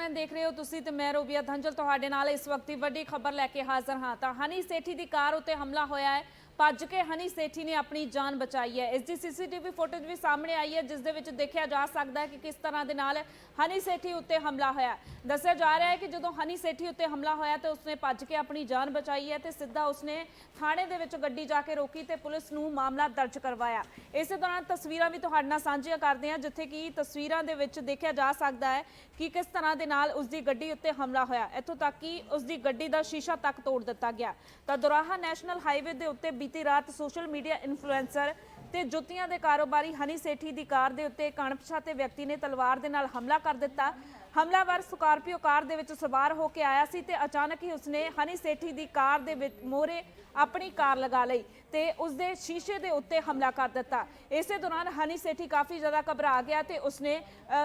Businessman ਦੇਖ ਰਹੇ ਹੋ ਤੁਸੀਂ ਤੇ ਮੈਂ ਰੋਬੀਆ ਧੰਜਲ ਤੁਹਾਡੇ ਨਾਲ ਇਸ ਵਕਤ ਦੀ ਵੱਡੀ ਖਬਰ ਲੈ ਕੇ ਹਾਜ਼ਰ ਹਾਂ। ਤਾਂ ਹਨੀ ਸੇਠੀ ਦੀ ਕਾਰ ਉੱਤੇ ਹਮਲਾ ਹੋਇਆ ਹੈ। ਭੱਜ ਕੇ ਹਨੀ ਸੇਠੀ ਨੇ ਆਪਣੀ ਜਾਨ ਬਚਾਈ ਹੈ। ਇਸ ਦੀ ਸੀਸੀਟੀਵੀ ਫੁਟੇਜ ਵੀ ਸਾਹਮਣੇ ਆਈ ਹੈ, ਜਿਸ ਦੇ ਵਿੱਚ ਦੇਖਿਆ ਜਾ ਸਕਦਾ ਹੈ ਕਿ ਕਿਸ ਤਰ੍ਹਾਂ ਦੇ ਨਾਲ ਹਨੀ ਸੇਠੀ ਉੱਤੇ ਹਮਲਾ ਹੋਇਆ ਦੱਸਿਆ ਜਾ ਰਿਹਾ ਹੈ ਕਿ ਜਦੋਂ ਹਨੀ ਸੇਠੀ ਉੱਤੇ ਹਮਲਾ ਹੋਇਆ ਤੇ ਉਸਨੇ ਭੱਜ ਕੇ ਆਪਣੀ ਜਾਨ ਬਚਾਈ ਹੈ ਤੇ ਸਿੱਧਾ ਉਸਨੇ ਥਾਣੇ ਦੇ ਵਿੱਚ ਗੱਡੀ ਜਾ ਕੇ ਰੋਕੀ ਤੇ ਪੁਲਿਸ ਨੂੰ ਮਾਮਲਾ ਦਰਜ ਕਰਵਾਇਆ। ਇਸੇ ਦੌਰਾਨ ਤਸਵੀਰਾਂ ਵੀ ਤੁਹਾਡੇ ਨਾਲ ਸਾਂਝੀਆਂ ਕਰਦੇ ਹਾਂ, ਜਿੱਥੇ ਕਿ ਤਸਵੀਰਾਂ ਦੇ ਵਿੱਚ ਦੇਖਿਆ ਜਾ ਸਕਦਾ ਹੈ ਕਿ ਕਿਸ ਤਰ੍ਹਾਂ ਦੇ ਨਾਲ ਉਸ ਦੀ ਗੱਡੀ ਉੱਤੇ ਹਮਲਾ ਹੋਇਆ। ਇੱਥੋਂ ਤੱਕ ਕਿ ਉਸ ਦੀ ਗੱਡੀ ਦਾ ਸ਼ੀਸ਼ਾ ਤੱਕ ਤੋੜ ਦਿੱਤਾ ਗਿਆ। ਤਾਂ ਦੁਰਾਹਾ ਨੈਸ਼ਨਲ ਹਾਈਵੇ ਦੇ ਉੱਤੇ ਬੀਤੀ ਰਾਤ ਸੋਸ਼ਲ ਮੀਡੀਆ ਇਨਫਲੂਐਂਸਰ ਤੇ ਜੁੱਤੀਆਂ ਦੇ ਕਾਰੋਬਾਰੀ ਹਨੀ ਸੇਠੀ ਦੀ ਕਾਰ ਦੇ ਉੱਤੇ ਇੱਕ ਅਣਪਛਾਤੇ ਵਿਅਕਤੀ ਨੇ ਤਲਵਾਰ ਦੇ ਨਾਲ ਹਮਲਾ ਕਰ ਦਿੱਤਾ। ਹਮਲਾਵਰ ਸਕਾਰਪੀਓ ਕਾਰ ਦੇ ਵਿੱਚ ਸਵਾਰ ਹੋ ਕੇ ਆਇਆ ਸੀ ਤੇ ਅਚਾਨਕ ਹੀ ਉਸਨੇ ਹਨੀ ਸੇਠੀ ਦੀ ਕਾਰ ਦੇ ਵਿੱਚ ਮੋਰੇ ਆਪਣੀ ਕਾਰ ਲਗਾ ਲਈ ਤੇ ਉਸਦੇ ਸ਼ੀਸ਼ੇ ਦੇ ਉੱਤੇ ਹਮਲਾ ਕਰ ਦਿੱਤਾ। ਇਸੇ ਦੌਰਾਨ ਹਨੀ ਸੇਠੀ ਕਾਫੀ ਜ਼ਿਆਦਾ ਘਬਰਾ ਗਿਆ ਤੇ ਉਸਨੇ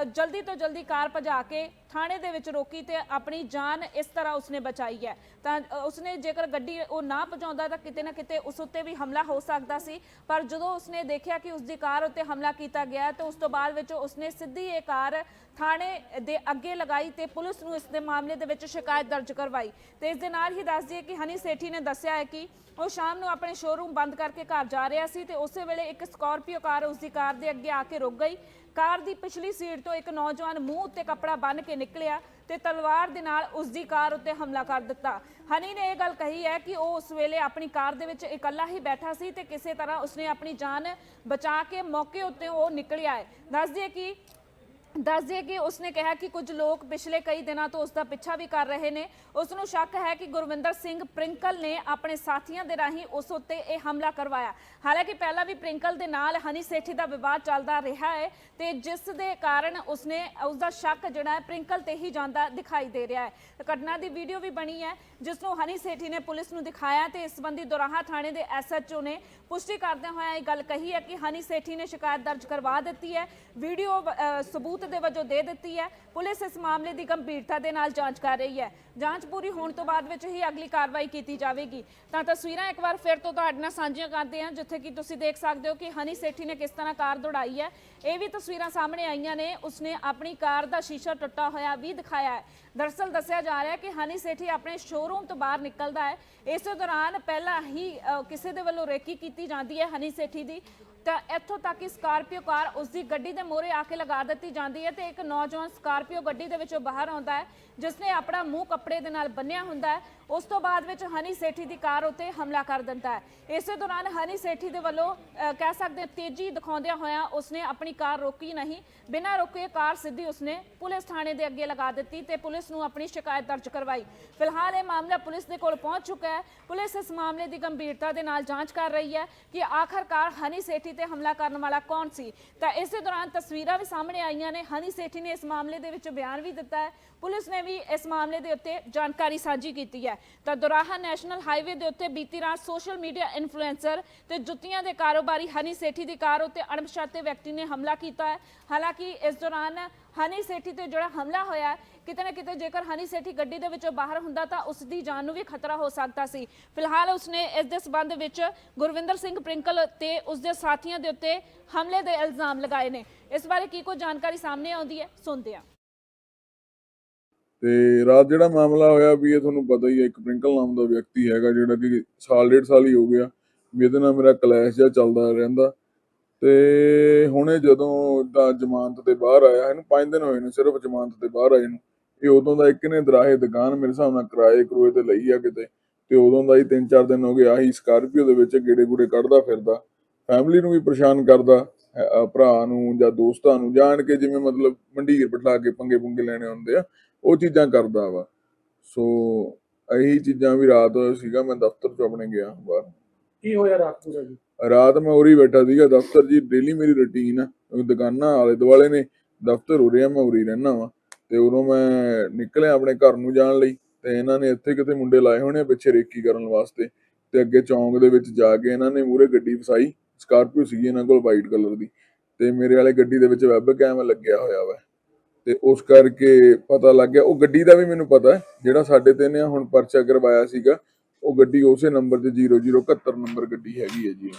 ਜਲਦੀ ਤੋਂ ਜਲਦੀ ਕਾਰ ਭਜਾ ਕੇ ਥਾਣੇ ਦੇ ਵਿੱਚ ਰੋਕੀ ਤੇ ਆਪਣੀ ਜਾਨ ਇਸ ਤਰ੍ਹਾਂ ਉਸਨੇ ਬਚਾਈ ਹੈ। ਤਾਂ ਉਸਨੇ ਜੇਕਰ ਗੱਡੀ ਉਹ ਨਾ ਪਹੁੰਚਾਉਂਦਾ ਤਾਂ ਕਿਤੇ ਨਾ ਕਿਤੇ ਉਸ ਉੱਤੇ ਵੀ ਹਮਲਾ ਹੋ ਸਕਦਾ ਸੀ। ਪਰ ਜਦੋਂ ਉਸਨੇ ਦੇਖਿਆ ਕਿ ਉਸਦੀ ਕਾਰ ਉੱਤੇ ਹਮਲਾ ਕੀਤਾ ਗਿਆ, ਤਾਂ ਉਸ ਤੋਂ ਬਾਅਦ ਵਿੱਚ ਉਸਨੇ ਸਿੱਧੀ ਇਹ ਕਾਰ ਥਾਣੇ ਦੇ ਅੱਗੇ ਲਗਾਈ ਤੇ ਪੁਲਿਸ ਨੂੰ ਇਸ ਦੇ ਮਾਮਲੇ ਦੇ ਵਿੱਚ ਸ਼ਿਕਾਇਤ ਦਰਜ ਕਰਵਾਈ। ਤੇ ਇਸ ਦੇ ਨਾਲ ਹੀ ਦੱਸ ਦਈਏ ਕਿ ਹਨੀ ਸੇਠੀ ਨੇ ਦੱਸਿਆ ਹੈ ਕਿ ਉਹ ਸ਼ਾਮ ਨੂੰ ਆਪਣੇ ਸ਼ੋਰੂਮ ਬੰਦ ਕਰਕੇ ਘਰ ਜਾ ਰਿਹਾ ਸੀ ਤੇ ਉਸੇ ਵੇਲੇ ਇੱਕ ਸਕਾਰਪੀਓ ਕਾਰ ਉਸਦੀ ਕਾਰ ਦੇ ਅੱਗੇ ਆ ਕੇ ਰੁਕ ਗਈ। ਕਾਰ ਦੀ ਪਿਛਲੀ ਸੀਟ ਤੋਂ ਇੱਕ ਨੌਜਵਾਨ ਮੂੰਹ ਉੱਤੇ ਕੱਪੜਾ ਬੰਨ੍ਹ ਕੇ ਨਿਕਲਿਆ ਤੇ ਤਲਵਾਰ ਦੇ ਨਾਲ ਉਸ ਦੀ ਕਾਰ ਉੱਤੇ ਹਮਲਾ ਕਰ ਦਿੱਤਾ। ਹਨੀ ਨੇ ਇਹ ਗੱਲ ਕਹੀ ਹੈ ਕਿ ਉਹ ਉਸ ਵੇਲੇ ਆਪਣੀ ਕਾਰ ਦੇ ਵਿੱਚ ਇਕੱਲਾ ਹੀ ਬੈਠਾ ਸੀ ਤੇ ਕਿਸੇ ਤਰ੍ਹਾਂ ਉਸਨੇ ਆਪਣੀ ਜਾਨ ਬਚਾ ਕੇ ਮੌਕੇ ਉੱਤੇ ਉਹ ਨਿਕਲਿਆ ਹੈ। ਦੱਸ ਦਈਏ ਕਿ ਦੱਸ ਦਈਏ ਕਿ ਉਸਨੇ ਕਿਹਾ ਕਿ ਕੁਝ ਲੋਕ ਪਿਛਲੇ ਕਈ ਦਿਨਾਂ ਤੋਂ ਉਸ ਦਾ ਪਿੱਛਾ ਵੀ ਕਰ ਰਹੇ ਨੇ। ਉਸ ਨੂੰ ਸ਼ੱਕ ਹੈ ਕਿ ਗੁਰਵਿੰਦਰ ਸਿੰਘ ਪ੍ਰਿੰਕਲ ਨੇ ਆਪਣੇ ਸਾਥੀਆਂ ਦੇ ਰਾਹੀਂ ਉਸ ਉੱਤੇ ਇਹ ਹਮਲਾ ਕਰਵਾਇਆ। ਹਾਲਾਂਕਿ ਪਹਿਲਾਂ ਵੀ ਪ੍ਰਿੰਕਲ ਦੇ ਨਾਲ ਹਨੀ ਸੇਠੀ ਦਾ ਵਿਵਾਦ ਚੱਲਦਾ ਰਿਹਾ ਹੈ ਤੇ ਜਿਸ ਦੇ ਕਾਰਨ ਉਸਨੇ ਉਸ ਦਾ ਸ਼ੱਕ ਜਿਹੜਾ ਹੈ ਪ੍ਰਿੰਕਲ ਤੇ ਹੀ ਜਾਂਦਾ ਦਿਖਾਈ ਦੇ ਰਿਹਾ ਹੈ। ਘਟਨਾ ਦੀ ਵੀਡੀਓ ਵੀ ਬਣੀ ਹੈ, ਜਿਸ ਨੂੰ ਹਨੀ ਸੇਠੀ ਨੇ ਪੁਲਿਸ ਨੂੰ ਦਿਖਾਇਆ ਤੇ ਇਸ ਸੰਬੰਧੀ ਦੁਰਾਹਾ ਥਾਣੇ ਦੇ ਐਸਐਚਓ ਨੇ ਪੁਸ਼ਟੀ ਕਰਦਿਆਂ ਹੋਇਆ ਇਹ ਗੱਲ ਕਹੀ ਹੈ ਕਿ ਹਨੀ ਸੇਠੀ ਨੇ ਸ਼ਿਕਾਇਤ ਦਰਜ ਕਰਵਾ ਦਿੱਤੀ ਹੈ। ਵੀਡੀਓ ਸਬੂਤ ਸਬੂਤ ਦੇ ਵਜੋਂ ਦੇ ਦਿੱਤੀ ਹੈ। ਪੁਲਿਸ ਇਸ ਮਾਮਲੇ ਦੀ ਗੰਭੀਰਤਾ ਦੇ ਨਾਲ ਜਾਂਚ ਕਰ ਰਹੀ ਹੈ। ਜਾਂਚ ਪੂਰੀ ਹੋਣ ਤੋਂ ਬਾਅਦ ਵਿੱਚ ਹੀ ਅਗਲੀ ਕਾਰਵਾਈ ਕੀਤੀ ਜਾਵੇਗੀ। ਤਾਂ ਤਸਵੀਰਾਂ ਇੱਕ ਵਾਰ ਫਿਰ ਤੋਂ ਤੁਹਾਡੇ ਨਾਲ ਸਾਂਝੀਆਂ ਕਰਦੇ ਹਾਂ, ਜਿੱਥੇ ਕਿ ਤੁਸੀਂ ਦੇਖ ਸਕਦੇ ਹੋ ਕਿ ਹਨੀ ਸੇਠੀ ਨੇ ਕਿਸ ਤਰ੍ਹਾਂ ਕਾਰ ਦੌੜਾਈ ਹੈ। ਇਹ ਵੀ ਤਸਵੀਰਾਂ ਸਾਹਮਣੇ ਆਈਆਂ ਨੇ। ਉਸਨੇ ਆਪਣੀ ਕਾਰ ਦਾ ਸ਼ੀਸ਼ਾ ਟੁੱਟਾ ਹੋਇਆ ਵੀ ਦਿਖਾਇਆ ਹੈ। ਦਰਅਸਲ ਦੱਸਿਆ ਜਾ ਰਿਹਾ ਹੈ ਕਿ ਹਨੀ ਸੇਠੀ ਆਪਣੇ ਸ਼ੋਰੂਮ ਤੋਂ ਬਾਹਰ ਨਿਕਲਦਾ ਹੈ। ਇਸੇ ਦੌਰਾਨ ਪਹਿਲਾਂ ਹੀ ਕਿਸੇ ਦੇ ਵੱਲੋਂ ਰੇਕੀ ਕੀਤੀ ਜਾਂਦੀ ਹੈ ਹਨੀ ਸੇਠੀ ਦੀ। ਤਾਂ ਇੱਥੋਂ ਤੱਕ ਕਿ ਸਕਾਰਪੀਓ ਕਾਰ ਉਸ ਦੀ ਗੱਡੀ ਦੇ ਮੋਹਰੇ ਆ ਕੇ ਲਗਾ ਦਿੱਤੀ ਜਾਂਦੀ ਹੈ ਤੇ ਇੱਕ ਨੌਜਵਾਨ ਸਕਾਰਪੀਓ ਗੱਡੀ ਦੇ ਵਿੱਚੋਂ ਬਾਹਰ ਆਉਂਦਾ ਹੈ ਜਿਸ ਨੇ ਆਪਣਾ ਮੂੰਹ ਕੱਪੜੇ ਦੇ ਨਾਲ ਬੰਨਿਆ ਹੁੰਦਾ ਹੈ। ਉਸ ਤੋਂ ਬਾਅਦ ਵਿੱਚ ਹਨੀ ਸੇਠੀ ਦੀ ਕਾਰ ਉੱਤੇ ਹਮਲਾ ਕਰ ਦਿੰਦਾ ਹੈ। ਇਸੇ ਦੌਰਾਨ ਹਨੀ ਸੇਠੀ ਦੇ ਵੱਲੋਂ ਕਹਿ ਸਕਦੇ ਤੇਜ਼ੀ ਦਿਖਾਉਂਦਿਆਂ ਹੋਇਆਂ ਉਸਨੇ ਆਪਣੀ ਕਾਰ ਰੋਕੀ ਨਹੀਂ। ਬਿਨਾਂ ਰੋਕੇ ਕਾਰ ਸਿੱਧੀ ਉਸਨੇ ਪੁਲਿਸ ਥਾਣੇ ਦੇ ਅੱਗੇ ਲਗਾ ਦਿੱਤੀ ਤੇ ਪੁਲਿਸ ਨੂੰ ਆਪਣੀ ਸ਼ਿਕਾਇਤ ਦਰਜ ਕਰਵਾਈ। ਫਿਲਹਾਲ ਇਹ ਮਾਮਲਾ ਪੁਲਿਸ ਦੇ ਕੋਲ ਪਹੁੰਚ ਚੁੱਕਾ ਹੈ। ਪੁਲਿਸ ਇਸ ਮਾਮਲੇ ਦੀ ਗੰਭੀਰਤਾ ਦੇ ਨਾਲ ਜਾਂਚ ਕਰ ਰਹੀ ਹੈ ਕਿ ਆਖਰਕਾਰ ਹਨੀ ਸੇਠੀ ਤੇ ਹਮਲਾ ਕਰਨ ਵਾਲਾ ਕੌਣ ਸੀ। ਤਾਂ ਇਸੇ ਦੌਰਾਨ ਤਸਵੀਰਾਂ ਵੀ ਸਾਹਮਣੇ ਆਈਆਂ ਨੇ। ਹਨੀ ਸੇਠੀ ਨੇ ਇਸ ਮਾਮਲੇ ਦੇ ਵਿੱਚ ਬਿਆਨ ਵੀ ਦਿੱਤਾ ਹੈ। ਪੁਲਿਸ ਨੇ ਵੀ ਇਸ ਮਾਮਲੇ ਦੇ ਉੱਤੇ ਜਾਣਕਾਰੀ ਸਾਂਝੀ ਕੀਤੀ ਹੈ। ਤਾਂ ਦੁਰਾਹਾ ਨੈਸ਼ਨਲ ਹਾਈਵੇ ਦੇ ਉੱਤੇ ਬੀਤੀ ਰਾਤ ਸੋਸ਼ਲ ਮੀਡੀਆ ਇਨਫਲੂਐਂਸਰ ਤੇ ਜੁੱਤੀਆਂ ਦੇ ਕਾਰੋਬਾਰੀ ਹਨੀ ਸੇਠੀ ਦੀ ਕਾਰ ਉੱਤੇ ਅਣਪਛਾਤੇ ਵਿਅਕਤੀ ਨੇ ਹਮਲਾ ਕੀਤਾ ਹੈ। ਹਾਲਾਂਕਿ ਇਸ ਦੌਰਾਨ ਹਨੀ ਸੇਠੀ ਤੇ ਜਿਹੜਾ ਹਮਲਾ ਹੋਇਆ, ਕਿਤੇ ਨਾ ਕਿਤੇ ਜੇਕਰ ਹਨੀ ਸੇਠੀ ਗੱਡੀ ਦੇ ਵਿੱਚੋਂ ਬਾਹਰ ਹੁੰਦਾ ਤਾਂ ਉਸ ਦੀ ਜਾਨ ਨੂੰ ਵੀ ਖਤਰਾ ਹੋ ਸਕਦਾ ਸੀ। ਫਿਲਹਾਲ ਉਸਨੇ ਇਸ ਦੇ ਸਬੰਧ ਵਿੱਚ ਗੁਰਵਿੰਦਰ ਸਿੰਘ ਪ੍ਰਿੰਕਲ ਤੇ ਉਸ ਦੇ ਸਾਥੀਆਂ ਦੇ ਉੱਤੇ ਹਮਲੇ ਦੇ ਇਲਜ਼ਾਮ ਲਗਾਏ ਨੇ। ਇਸ ਬਾਰੇ ਕੀ ਕੋਈ ਜਾਣਕਾਰੀ ਸਾਹਮਣੇ ਆਉਂਦੀ ਹੈ, ਸੁਣਦੇ ਹਾਂ। ਤੇ ਰਾਤ ਜਿਹੜਾ ਮਾਮਲਾ ਹੋਇਆ ਵੀ ਇਹ ਤੁਹਾਨੂੰ ਪਤਾ ਹੀ ਹੈ, ਇੱਕ ਪ੍ਰਿੰਕਲ ਨਾਮ ਦਾ ਵਿਅਕਤੀ ਹੈਗਾ ਜਿਹੜਾ ਕਿ ਸਾਲ, ਡੇਢ ਸਾਲ ਹੀ ਹੋ ਗਿਆ। ਵੀ ਇਹਦੇ ਨਾਲ ਮੇਰਾ ਕਲੈਸ਼ ਜਿਹਾ ਚੱਲਦਾ ਰਹਿੰਦਾ। ਤੇ ਹੁਣੇ ਜਦੋਂ ਦਾ ਜ਼ਮਾਨਤ ਤੇ ਬਾਹਰ ਆਇਆ, ਇਹਨੂੰ 5 ਦਿਨ ਹੋਏ ਨੇ, ਸਿਰਫ ਜ਼ਮਾਨਤ ਤੇ ਬਾਹਰ ਆਏ ਨੂੰ। ਇਹ ਉਦੋਂ ਦਾ ਇੱਕ ਨੇ ਦਰਾਹੇ ਦੁਕਾਨ ਮੇਰੇ ਹਿਸਾਬ ਨਾਲ ਕਿਰਾਏ ਕਰੋਏ ਤੇ ਲਈ ਆ ਕਿਤੇ। ਤੇ ਉਦੋਂ ਦਾ ਹੀ 3-4 ਦਿਨ ਹੋ ਗਏ, ਆਹੀ ਸਕਾਰਪੀਓ ਦੇ ਵਿੱਚ ਗੇੜੇ ਗੂੜੇ ਕੱਢਦਾ ਫਿਰਦਾ। ਫੈਮਿਲੀ ਨੂੰ ਵੀ ਪਰੇਸ਼ਾਨ ਕਰਦਾ। ਭਰਾ ਨੂੰ ਜਾਂ ਦੋਸਤਾਂ ਨੂੰ ਜਾਣ ਕੇ ਜਿਵੇਂ ਮਤਲਬ ਮੰਡੀਰ ਬਿਠਾ ਕੇ ਪੰਗੇ ਪੁੰਗੇ ਲੈਣੇ ਹੁੰਦੇ ਆ ਉਹ ਚੀਜ਼ਾਂ ਕਰਦਾ ਵਾ। ਸੋ ਇਹੀ ਚੀਜ਼ਾਂ ਵੀ ਰਾਤ ਸੀਗਾ ਮੈਂ ਦਫ਼ਤਰ ਚ ਆਪਣੇ ਗਿਆ ਬਾਹਰ। ਕੀ ਹੋਇਆ ਰਾਤ ਪੂਰਾ ਜੀ ਰਾਤ ਮੈਂ ਉਰੀ ਬੈਠਾ ਸੀਗਾ ਦਫ਼ਤਰ ਜੀ ਡੇਲੀ ਮੇਰੀ ਰੁਟੀਨ ਆ ਦੁਕਾਨਾਂ ਆਲੇ ਦੁਆਲੇ ਨੇ ਦਫ਼ਤਰ ਉਰੇ ਆ ਮੈਂ ਉਰੀ ਰਹਿਣਾ ਵਾ। ਤੇ ਉਦੋਂ ਮੈਂ ਨਿਕਲਿਆ ਆਪਣੇ ਘਰ ਨੂੰ ਜਾਣ ਲਈ ਤੇ ਇਹਨਾਂ ਨੇ ਇੱਥੇ ਕਿਤੇ ਮੁੰਡੇ ਲਾਏ ਹੋਣੇ ਪਿੱਛੇ ਰੇਕੀ ਕਰਨ ਵਾਸਤੇ ਤੇ ਅੱਗੇ ਚੌਂਕ ਦੇ ਵਿੱਚ ਜਾ ਕੇ ਇਹਨਾਂ ਨੇ ਮੂਰੇ ਗੱਡੀ ਫਸਾਈ ਸਕਾਰਪੀਓ ਸੀਗੀ ਇਹਨਾਂ ਕੋਲ ਵਾਈਟ ਕਲਰ ਦੀ ਤੇ ਮੇਰੇ ਵਾਲੇ ਗੱਡੀ ਦੇ ਵਿੱਚ ਵੈਬ ਕੈਮ ਲੱਗਿਆ ਹੋਇਆ ਵਾ ਤੇ ਉਸ ਕਰਕੇ ਪਤਾ ਲੱਗ ਗਿਆ ਉਹ ਗੱਡੀ ਦਾ ਵੀ ਮੈਨੂੰ ਪਤਾ ਹੈ ਜਿਹੜਾ ਸਾਡੇ ਤੇ ਨੇ ਹੁਣ ਪਰਚਾ ਕਰਵਾਇਆ ਸੀਗਾ ਉਹ ਗੱਡੀ ਉਸੇ ਨੰਬਰ ਤੇ 0071 ਨੰਬਰ ਗੱਡੀ ਹੈਗੀ ਹੈ ਜੀ।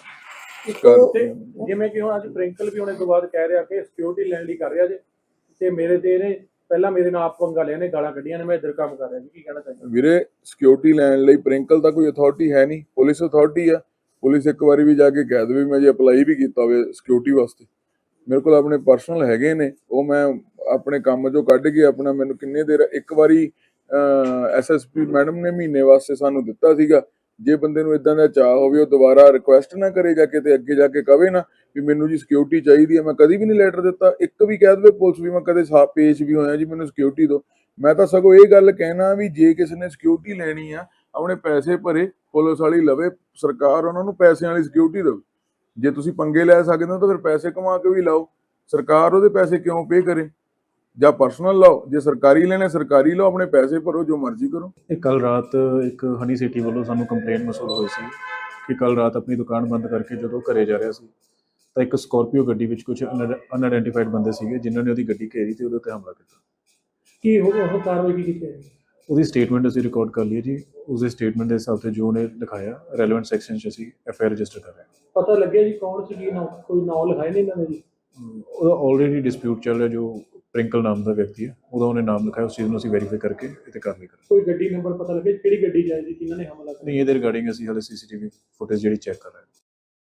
ਤੇ ਜਿਵੇਂ ਕਿ ਹੁਣ ਅੱਜ ਪ੍ਰਿੰਕਲ ਵੀ ਹੋਣੇ ਤੋਂ ਬਾਅਦ ਕਹਿ ਰਿਹਾ ਕਿ ਸਿਕਿਉਰਿਟੀ ਲੈਣ ਲਈ ਕਰ ਰਿਹਾ ਜੇ ਤੇ ਮੇਰੇ ਤੇ ਇਹਨੇ ਪਹਿਲਾਂ ਮੇਰੇ ਨਾਲ ਆਪ ਪੰਗਾ ਲਿਆ ਨੇ ਗਾਲਾਂ ਕੱਢੀਆਂ ਨੇ ਮੈਂ ਇੱਧਰ ਕੰਮ ਕਰ ਰਿਹਾ ਜੀ ਕੀ ਕਹਿਣਾ ਚਾਹੀਦਾ ਵੀਰੇ ਸਿਕਿਉਰਿਟੀ ਲੈਣ ਲਈ ਪ੍ਰਿੰਕਲ ਤਾਂ ਕੋਈ ਅਥਾਰਟੀ ਹੈ ਨਹੀਂ ਪੁਲਿਸ ਅਥਾਰਟੀ ਆ ਪੁਲਿਸ ਇੱਕ ਵਾਰੀ ਵੀ ਜਾ ਕੇ ਕਹਿ ਦੇਵੇ ਮੈਂ ਜੇ ਅਪਲਾਈ ਵੀ ਕੀਤਾ ਹੋਵੇ ਸਿਕਿਉਰਿਟੀ ਵਾਸਤੇ। ਮੇਰੇ ਕੋਲ ਆਪਣੇ ਪਰਸਨਲ ਹੈਗੇ ਨੇ, ਉਹ ਮੈਂ ਆਪਣੇ ਕੰਮ ਚੋਂ ਕੱਢ ਕੇ ਆਪਣਾ ਮੈਨੂੰ ਕਿੰਨੇ ਦੇਰ ਇੱਕ ਵਾਰੀ ਐਸਐਸਪੀ ਮੈਡਮ ਨੇ ਮਹੀਨੇ ਵਾਸਤੇ ਸਾਨੂੰ ਦਿੱਤਾ ਸੀਗਾ। ਜੇ ਬੰਦੇ ਨੂੰ ਇਦਾਂ ਦਾ ਚਾਹ ਹੋਵੇ, ਉਹ ਦੁਬਾਰਾ ਰਿਕੁਐਸਟ ਨਾ ਕਰੇ ਜਾ ਕੇ ਤੇ ਅੱਗੇ ਜਾ ਕੇ ਕਵੇ ਨਾ ਵੀ ਮੈਨੂੰ ਜੀ ਸਿਕਿਉਰਿਟੀ ਚਾਹੀਦੀ ਹੈ, ਮੈਂ ਕਦੀ ਵੀ ਨਹੀਂ ਲੈਟਰ ਦਿੱਤਾ। ਇੱਕ ਵੀ ਕਹਿ ਦੇਵੇ ਪੁਲਿਸ ਵੀ, ਮੈਂ ਕਦੇ ਸਾ, ਪੇਸ਼ ਵੀ ਹੋਇਆ ਜੀ, ਮੈਨੂੰ ਸਿਕਿਉਰਿਟੀ ਦਿਓ। ਮੈਂ ਤਾਂ ਸਗੋਂ ਇਹ ਗੱਲ ਕਹਿਣਾ ਵੀ ਜੇ ਕਿਸੇ ਨੇ ਸਿਕਿਉਰਿਟੀ ਲੈਣੀ ਆ, ਆਪਣੇ ਪੈਸੇ ਭਰੇ ਪੁਲਿਸ ਵਾਲੀ ਲਵੇ ਸਰਕਾਰ ਉਹਨਾਂ ਨੂੰ ਪੈਸਿਆਂ ਵਾਲੀ ਸਿਕਿਉਰਿਟੀ ਦੇਵੇ। ਜੇ ਤੁਸੀਂ ਪੰਗੇ ਲੈ ਸਕਦੇ ਹੋ ਤਾਂ ਫਿਰ ਪੈਸੇ ਕਮਾ ਕੇ ਵੀ ਲਾਓ। ਸਰਕਾਰ ਉਹਦੇ ਪੈਸੇ ਕਿਉਂ ਪੇ ਕਰੇ? ਜਾਂ ਪਰਸਨਲ ਲਾਓ ਜੇ ਸਰਕਾਰੀ ਲੈਣੇ ਸਰਕਾਰੀ ਲਾਓ ਆਪਣੇ ਪੈਸੇ ਭਰੋ ਜੋ ਮਰਜ਼ੀ ਕਰੋ। ਇਹ ਕੱਲ ਰਾਤ ਇੱਕ ਹਨੀ ਸਿਟੀ ਵੱਲੋਂ ਸਾਨੂੰ ਕੰਪਲੇਂਟ ਮਸੂਲ ਹੋਈ ਸੀ ਕਿ ਕੱਲ ਰਾਤ ਆਪਣੀ ਦੁਕਾਨ ਬੰਦ ਕਰਕੇ ਜਦੋਂ ਘਰੇ ਜਾ ਰਿਹਾ ਸੀ ਤਾਂ ਇੱਕ ਸਕਾਰਪੀਓ ਗੱਡੀ ਵਿੱਚ ਕੁਝ ਅਨਆਇਡੈਂਟੀਫਾਈਡ ਬੰਦੇ ਸੀਗੇ ਜਿਨ੍ਹਾਂ ਨੇ ਉਹਦੀ ਗੱਡੀ ਘੇਰੀ ਤੇ ਉਹਦੇ ਉੱਤੇ ਹਮਲਾ ਕੀਤਾ। ਕੀ ਹੋ ਉਹ ਕਾਰਵਾਈ ਕੀ ਕੀਤੀ ਹੈ? ਉਹਦੀ ਸਟੇਟਮੈਂਟ ਅਸੀਂ ਰਿਕਾਰਡ ਕਰ ਲਈ ਜੀ। ਉਸਦੇ ਸਟੇਟਮੈਂਟ ਦੇ ਹਿਸਾਬ ਤੇ ਜੋ ਉਹਨੇ ਲਿਖਾਇਆ ਰੈਲੇਵੈਂਟ ਸੈਕਸ਼ਨ 'ਚ ਅਸੀਂ ਐਫ ਆਈ ਰਜਿਸਟਰ ਕਰ ਰਹੇ ਹਾਂ। ਪਤਾ ਲੱਗਿਆ ਜੀ ਕੌਣ ਸੀ ਕੀ ਨਾਮ ਕੋਈ ਨਾਮ ਲਿਖਾਇਆ ਨਹੀਂ ਇਹਨਾਂ ਨੇ ਜੀ? ਉਹਦਾ ਆਲਰੇਡੀ ਡਿਸਪਿਊਟ ਚੱਲ ਰਿਹਾ ਜੋ ਪ੍ਰਿੰਕਲ ਨਾਮ ਦਾ ਵਿਅਕਤੀ ਹੈ। ਉਹਦਾ ਉਹਨੇ ਨਾਮ ਲਿਖਾਇਆ ਉਸ ਚੀਜ਼ ਨੂੰ ਅਸੀਂ ਵੈਰੀਫਾਈ ਕਰਕੇ ਤੇ ਕਾਰਵਾਈ ਕਰਾਂਗੇ। ਕੋਈ ਗੱਡੀ ਨੰਬਰ ਪਤਾ ਲੱਗਿਆ ਕਿਹੜੀ ਗੱਡੀ ਜਾਈ ਸੀ ਕਿਹਨਾਂ ਨੇ ਹਮਲਾ ਕੀਤਾ ਨਹੀਂ ਇਹਦੇ ਰਿਗਾਰਡਿੰਗ ਅਸੀਂ ਹਾਲੇ ਸੀਸੀਟੀਵੀ ਫੁਟੇਜ ਜਿਹੜੀ ਚੈੱਕ ਕਰ ਰਹੇ ਹਾਂ।